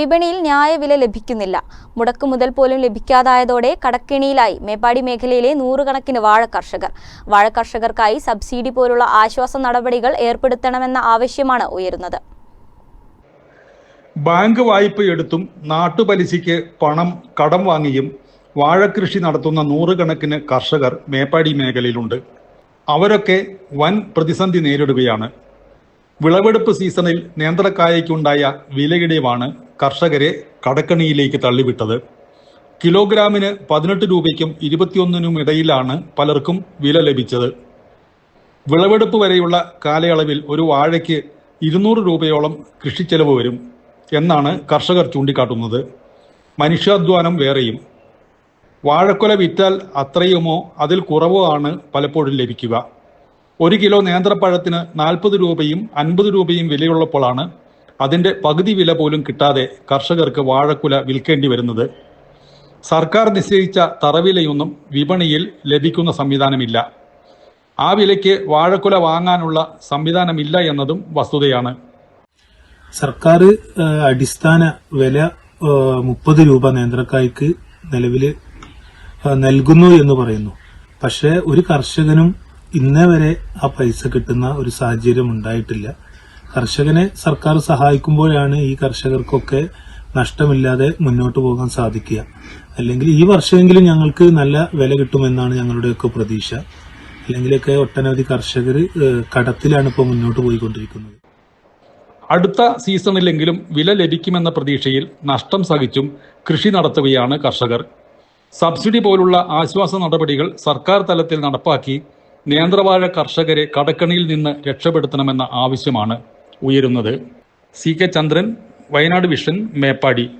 വിപണിയിൽ ന്യായവില ലഭിക്കുന്നില്ല. മുടക്കുമുതൽ പോലും ലഭിക്കാതായതോടെ കടക്കിണിയിലായി മേപ്പാടി മേഖലയിലെ നൂറുകണക്കിന് വാഴ കർഷകർ. വാഴ കർഷകർക്കായി സബ്സിഡി പോലുള്ള ആശ്വാസ നടപടികൾ ഏർപ്പെടുത്തണമെന്ന ആവശ്യമാണ് ഉയരുന്നത്. ബാങ്ക് വായ്പ എടുത്തും നാട്ടുപലിശയ്ക്ക് പണം കടം വാങ്ങിയും വാഴകൃഷി നടത്തുന്ന നൂറുകണക്കിന് കർഷകർ മേപ്പാടി മേഖലയിലുണ്ട്. അവരൊക്കെ വൻ പ്രതിസന്ധി നേരിടുകയാണ്. വിളവെടുപ്പ് സീസണിൽ നേന്ത്രക്കായയ്ക്കുണ്ടായ വിലയിടിവാണ് കർഷകരെ കടക്കണിയിലേക്ക് തള്ളിവിട്ടത്. കിലോഗ്രാമിന് പതിനെട്ട് രൂപയ്ക്കും ഇരുപത്തിയൊന്നിനും ഇടയിലാണ് പലർക്കും വില ലഭിച്ചത്. വിളവെടുപ്പ് വരെയുള്ള കാലയളവിൽ ഒരു വാഴയ്ക്ക് ഇരുന്നൂറ് രൂപയോളം കൃഷി കൃഷിച്ചെലവ് വരും എന്നാണ് കർഷകർ ചൂണ്ടിക്കാട്ടുന്നത്. മനുഷ്യാധ്വാനം വേറെയും. വാഴക്കൊല വിറ്റാൽ അത്രയുമോ അതിൽ കുറവോ ആണ് പലപ്പോഴും ലഭിക്കുക. ഒരു കിലോ നേന്ത്രപ്പഴത്തിന് നാൽപ്പത് രൂപയും അൻപത് രൂപയും വിലയുള്ളപ്പോഴാണ് അതിന്റെ പകുതി വില പോലും കിട്ടാതെ കർഷകർക്ക് വാഴക്കുല വിൽക്കേണ്ടി വരുന്നത്. സർക്കാർ നിശ്ചയിച്ച തറവിലയൊന്നും വിപണിയിൽ ലഭിക്കുന്ന സംവിധാനമില്ല. ആ വിലയ്ക്ക് വാഴക്കുല വാങ്ങാനുള്ള സംവിധാനമില്ല എന്നതും വസ്തുതയാണ്. സർക്കാർ അടിസ്ഥാന വില മുപ്പത് രൂപ നേന്ത്രക്കായ്ക്ക് നിലവിൽ നൽകുന്നു എന്ന് പറയുന്നു. പക്ഷേ ഒരു കർഷകനും ഇന്നേ വരെ ആ പൈസ കിട്ടുന്ന ഒരു സാഹചര്യം ഉണ്ടായിട്ടില്ല. കർഷകനെ സർക്കാർ സഹായിക്കുമ്പോഴാണ് ഈ കർഷകർക്കൊക്കെ നഷ്ടമില്ലാതെ മുന്നോട്ട് പോകാൻ സാധിക്കുക. അല്ലെങ്കിൽ ഈ വർഷമെങ്കിലും ഞങ്ങൾക്ക് നല്ല വില കിട്ടുമെന്നാണ് ഞങ്ങളുടെയൊക്കെ പ്രതീക്ഷ. അല്ലെങ്കിലൊക്കെ ഒട്ടനവധി കർഷകർ കടത്തിലാണ് ഇപ്പോൾ മുന്നോട്ട് പോയിക്കൊണ്ടിരിക്കുന്നത്. അടുത്ത സീസണിലെങ്കിലും വില ലഭിക്കുമെന്ന പ്രതീക്ഷയിൽ നഷ്ടം സഹിച്ചും കൃഷി നടത്തുകയാണ് കർഷകർ. സബ്സിഡി പോലുള്ള ആശ്വാസ നടപടികൾ സർക്കാർ തലത്തിൽ നടപ്പാക്കി നേന്ത്രവാഴ കർഷകരെ കടക്കണിയിൽ നിന്ന് രക്ഷപ്പെടുത്തണമെന്ന ആവശ്യമാണ്. ഉയരുന്നത്. C K Chandran Wayanad vision Meppadi.